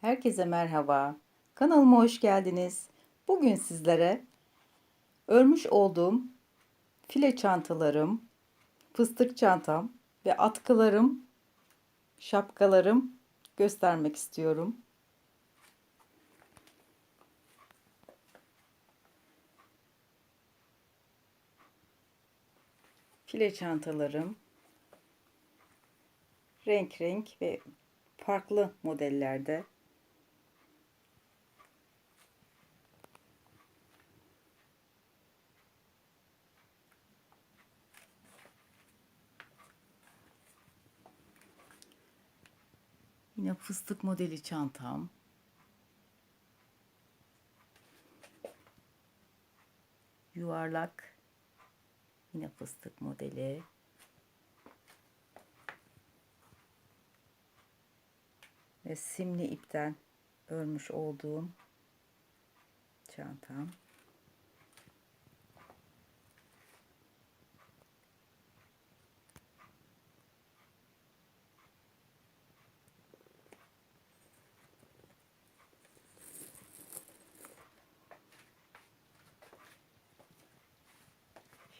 Herkese merhaba. Kanalıma hoş geldiniz. Bugün sizlere örmüş olduğum file çantalarım, fıstık çantam ve atkılarım, şapkalarım göstermek istiyorum. File çantalarım renk renk ve farklı modellerde Yine fıstık modeli çantam. Yuvarlak. Yine fıstık modeli. Ve simli ipten örmüş olduğum çantam.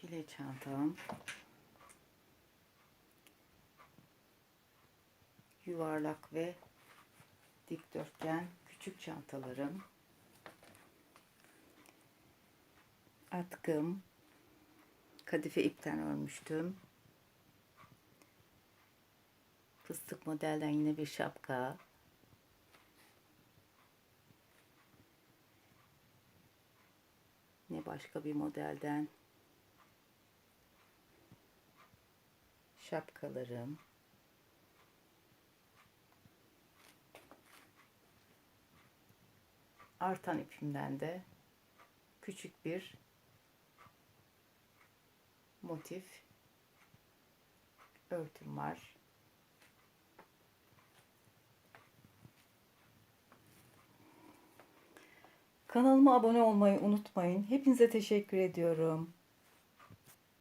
File çantam. Yuvarlak ve dikdörtgen küçük çantalarım. Atkım. Kadife ipten örmüştüm. Fıstık modelden yine bir şapka. Yine başka bir modelden şapkalarım. Artan ipimden de küçük bir motif örtüm var. Kanalıma abone olmayı unutmayın. Hepinize teşekkür ediyorum.